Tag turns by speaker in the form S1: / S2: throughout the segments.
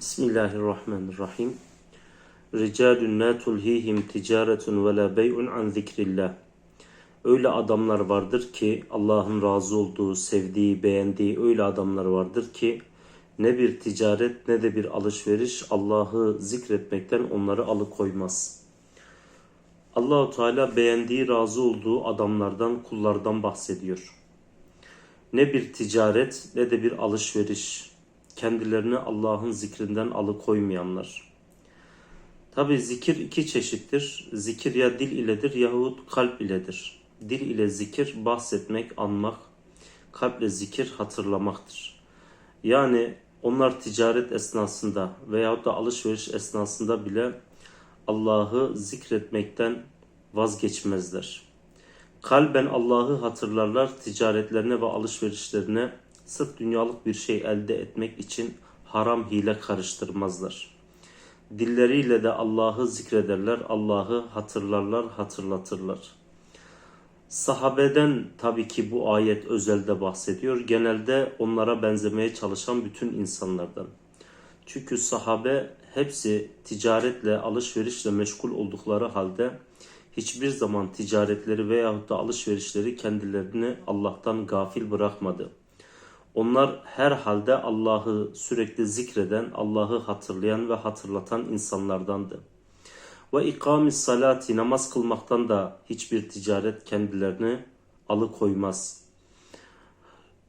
S1: Bismillahirrahmanirrahim. Ricalun la tulhihim ticaretun ve la bey'un an zikrillah. Öyle adamlar vardır ki Allah'ın razı olduğu, sevdiği, beğendiği öyle adamlar vardır ki ne bir ticaret ne de bir alışveriş Allah'ı zikretmekten onları alıkoymaz. Allahu Teala beğendiği, razı olduğu adamlardan, kullardan bahsediyor. Ne bir ticaret ne de bir alışveriş kendilerini Allah'ın zikrinden alıkoymayanlar. Tabi zikir iki çeşittir. Zikir ya dil iledir yahut kalp iledir. Dil ile zikir bahsetmek, anmak, kalple zikir hatırlamaktır. Yani onlar ticaret esnasında veyahut da alışveriş esnasında bile Allah'ı zikretmekten vazgeçmezler. Kalben Allah'ı hatırlarlar, ticaretlerine ve alışverişlerine sırf dünyalık bir şey elde etmek için haram hile karıştırmazlar. Dilleriyle de Allah'ı zikrederler, Allah'ı hatırlarlar, hatırlatırlar. Sahabeden tabii ki bu ayet özelde bahsediyor. Genelde onlara benzemeye çalışan bütün insanlardan. Çünkü sahabe hepsi ticaretle, alışverişle meşgul oldukları halde hiçbir zaman ticaretleri veyahut da alışverişleri kendilerini Allah'tan gafil bırakmadı. Onlar her halde Allah'ı sürekli zikreden, Allah'ı hatırlayan ve hatırlatan insanlardandı. Ve ikamis salati namaz kılmaktan da hiçbir ticaret kendilerini alıkoymaz.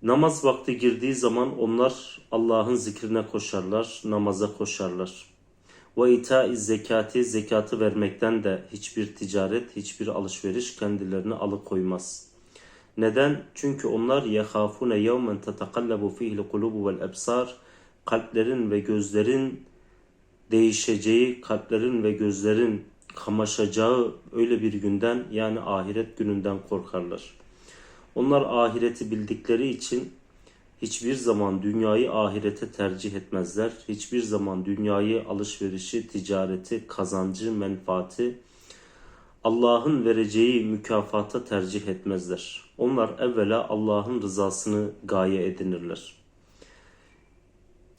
S1: Namaz vakti girdiği zaman onlar Allah'ın zikrine koşarlar, namaza koşarlar. Ve ita zekati zekatı vermekten de hiçbir ticaret, hiçbir alışveriş kendilerini alıkoymaz. Neden? Çünkü onlar yehafune yevmen tetekallabu fihi'l kulubu vel ebsar kalplerin ve gözlerin değişeceği, kalplerin ve gözlerin kamaşacağı öyle bir günden yani ahiret gününden korkarlar. Onlar ahireti bildikleri için hiçbir zaman dünyayı ahirete tercih etmezler. Hiçbir zaman dünyayı, alışverişi, ticareti, kazancı, menfaati Allah'ın vereceği mükafata tercih etmezler. Onlar evvela Allah'ın rızasını gaye edinirler.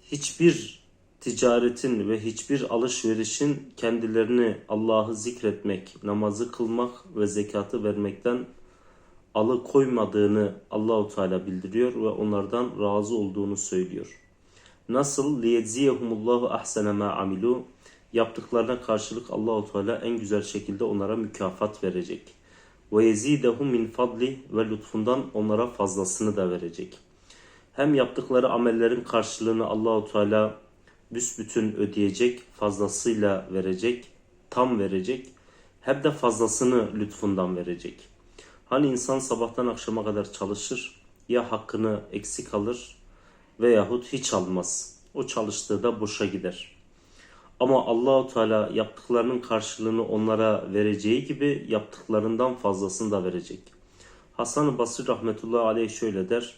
S1: Hiçbir ticaretin ve hiçbir alışverişin kendilerini Allah'ı zikretmek, namazı kılmak ve zekatı vermekten alıkoymadığını Allahu Teala bildiriyor ve onlardan razı olduğunu söylüyor. Nasıl liyedziyehumullahu ahsene ma amilu yaptıklarına karşılık Allahu Teala en güzel şekilde onlara mükafat verecek. Ve yezidehum min fadli ve lütfundan onlara fazlasını da verecek. Hem yaptıkları amellerin karşılığını Allahu Teala büsbütün ödeyecek, fazlasıyla verecek, tam verecek. Hem de fazlasını lütfundan verecek. Hani insan sabahtan akşama kadar çalışır, ya hakkını eksik alır veyahut hiç almaz. O çalıştığı da boşa gider. Ama Allahu Teala yaptıklarının karşılığını onlara vereceği gibi yaptıklarından fazlasını da verecek. Hasan-ı Basri rahmetullahi aleyh şöyle der.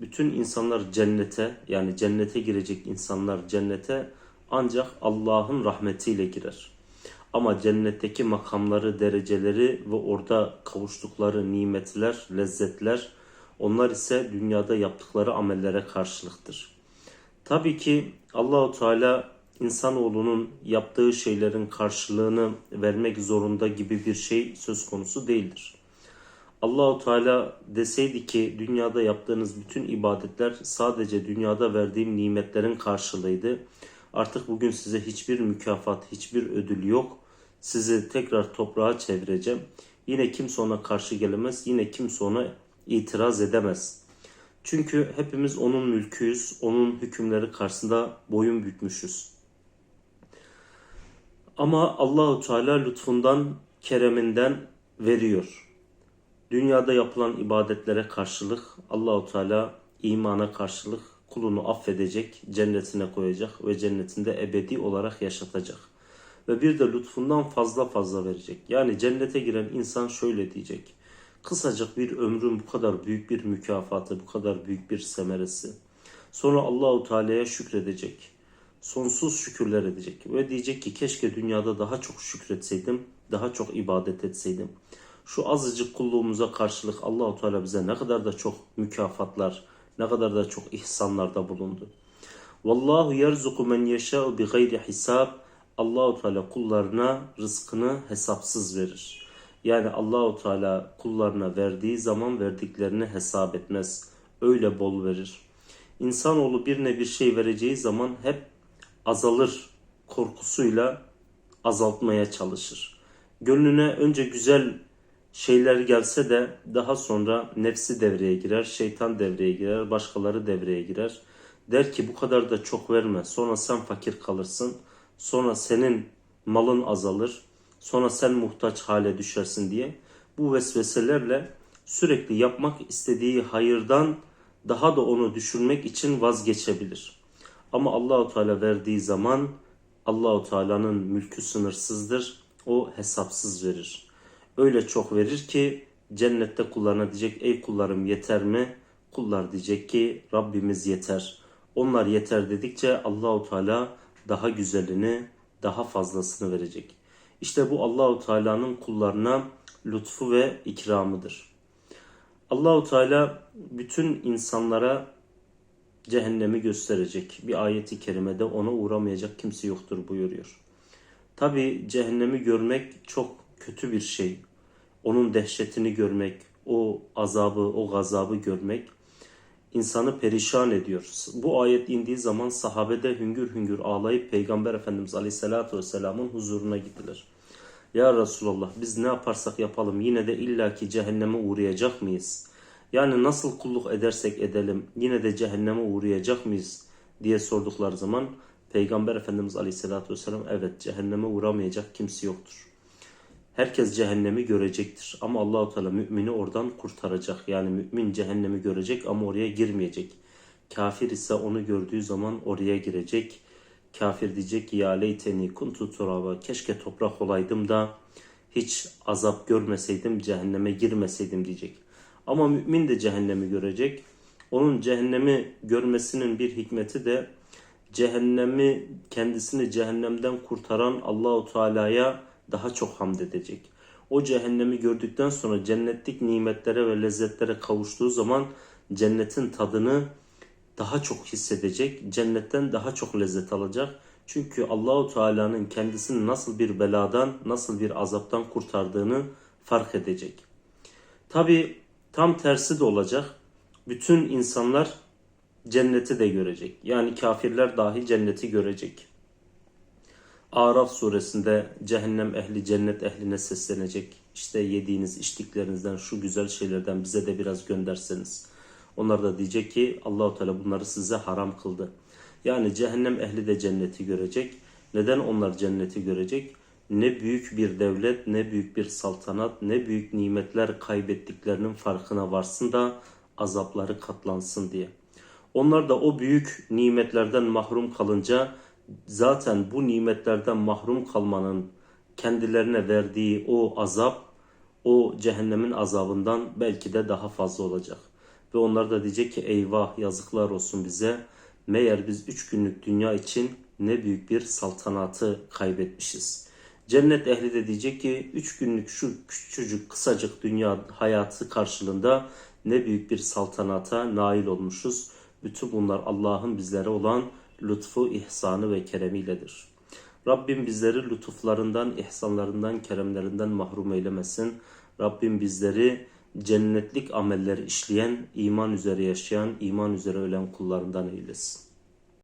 S1: Bütün insanlar cennete yani cennete girecek insanlar cennete ancak Allah'ın rahmetiyle girer. Ama cennetteki makamları, dereceleri ve orada kavuştukları nimetler, lezzetler onlar ise dünyada yaptıkları amellere karşılıktır. Tabii ki Allahu Teala insanoğlunun yaptığı şeylerin karşılığını vermek zorunda gibi bir şey söz konusu değildir. Allahu Teala deseydi ki dünyada yaptığınız bütün ibadetler sadece dünyada verdiğim nimetlerin karşılığıydı. Artık bugün size hiçbir mükafat, hiçbir ödül yok. Sizi tekrar toprağa çevireceğim. Yine kimse ona karşı gelemez, yine kimse ona itiraz edemez. Çünkü hepimiz onun mülküyüz, onun hükümleri karşısında boyun bükmüşüz. Ama Allahu Teala lütfundan, kereminden veriyor. Dünyada yapılan ibadetlere karşılık Allahu Teala imana karşılık kulunu affedecek, cennetine koyacak ve cennetinde ebedi olarak yaşatacak. Ve bir de lütfundan fazla fazla verecek. Yani cennete giren insan şöyle diyecek. Kısacık bir ömrün bu kadar büyük bir mükafatı, bu kadar büyük bir semeresi. Sonra Allahu Teala'ya şükredecek sonsuz şükürler edecek ve diyecek ki keşke dünyada daha çok şükretseydim, daha çok ibadet etseydim. Şu azıcık kulluğumuza karşılık Allahu Teala bize ne kadar da çok mükafatlar, ne kadar da çok ihsanlarda bulundu. Vallahu yerzuku men yeşâ'u bi gayri hisab. Allahu Teala kullarına rızkını hesapsız verir. Yani Allahu Teala kullarına verdiği zaman verdiklerini hesap etmez. Öyle bol verir. İnsanoğlu birine bir şey vereceği zaman hep azalır korkusuyla azaltmaya çalışır. Gönlüne önce güzel şeyler gelse de daha sonra nefsi devreye girer, şeytan devreye girer, başkaları devreye girer. Der ki bu kadar da çok verme. Sonra sen fakir kalırsın. Sonra senin malın azalır. Sonra sen muhtaç hale düşersin diye. Bu vesveselerle sürekli yapmak istediği hayırdan daha da onu düşürmek için vazgeçebilir. Ama Allahu Teala verdiği zaman Allahu Teala'nın mülkü sınırsızdır. O hesapsız verir. Öyle çok verir ki cennette kullarına diyecek ey kullarım yeter mi? Kullar diyecek ki Rabbimiz yeter. Onlar yeter dedikçe Allahu Teala daha güzelini, daha fazlasını verecek. İşte bu Allahu Teala'nın kullarına lütfu ve ikramıdır. Allahu Teala bütün insanlara cehennemi gösterecek. Bir ayeti kerimede ona uğramayacak kimse yoktur buyuruyor. Tabi cehennemi görmek çok kötü bir şey. Onun dehşetini görmek, o azabı, o gazabı görmek insanı perişan ediyor. Bu ayet indiği zaman sahabede hüngür hüngür ağlayıp Peygamber Efendimiz Aleyhisselatü Vesselam'ın huzuruna gittiler. Ya Resulallah biz ne yaparsak yapalım yine de illaki cehenneme uğrayacak mıyız? Yani nasıl kulluk edersek edelim yine de cehenneme uğrayacak mıyız diye sordukları zaman Peygamber Efendimiz Aleyhisselatü Vesselam evet cehenneme uğramayacak kimse yoktur. Herkes cehennemi görecektir ama Allahu Teala mümini oradan kurtaracak. Yani mümin cehennemi görecek ama oraya girmeyecek. Kafir ise onu gördüğü zaman oraya girecek. Kafir diyecek ki ya leyteni kuntu turaba keşke toprak olaydım da hiç azap görmeseydim cehenneme girmeseydim diyecek. Ama mümin de cehennemi görecek. Onun cehennemi görmesinin bir hikmeti de cehennemi kendisini cehennemden kurtaran Allahu Teala'ya daha çok hamd edecek. O cehennemi gördükten sonra cennetlik nimetlere ve lezzetlere kavuştuğu zaman cennetin tadını daha çok hissedecek. Cennetten daha çok lezzet alacak. Çünkü Allahu Teala'nın kendisini nasıl bir beladan, nasıl bir azaptan kurtardığını fark edecek. Tabi tam tersi de olacak. Bütün insanlar cenneti de görecek. Yani kafirler dahi cenneti görecek. Araf suresinde cehennem ehli cennet ehline seslenecek. İşte yediğiniz içtiklerinizden şu güzel şeylerden bize de biraz gönderseniz. Onlar da diyecek ki Allahu Teala bunları size haram kıldı. Yani cehennem ehli de cenneti görecek. Neden onlar cenneti görecek? Ne büyük bir devlet, ne büyük bir saltanat, ne büyük nimetler kaybettiklerinin farkına varsın da azapları katlansın diye. Onlar da o büyük nimetlerden mahrum kalınca zaten bu nimetlerden mahrum kalmanın kendilerine verdiği o azap o cehennemin azabından belki de daha fazla olacak. Ve onlar da diyecek ki eyvah yazıklar olsun bize. Meğer biz üç günlük dünya için ne büyük bir saltanatı kaybetmişiz. Cennet ehli de diyecek ki üç günlük şu küçücük kısacık dünya hayatı karşılığında ne büyük bir saltanata nail olmuşuz. Bütün bunlar Allah'ın bizlere olan lütfu, ihsanı ve keremiyledir. Rabbim bizleri lütuflarından, ihsanlarından, keremlerinden mahrum eylemesin. Rabbim bizleri cennetlik ameller işleyen, iman üzere yaşayan, iman üzere ölen kullarından eylesin.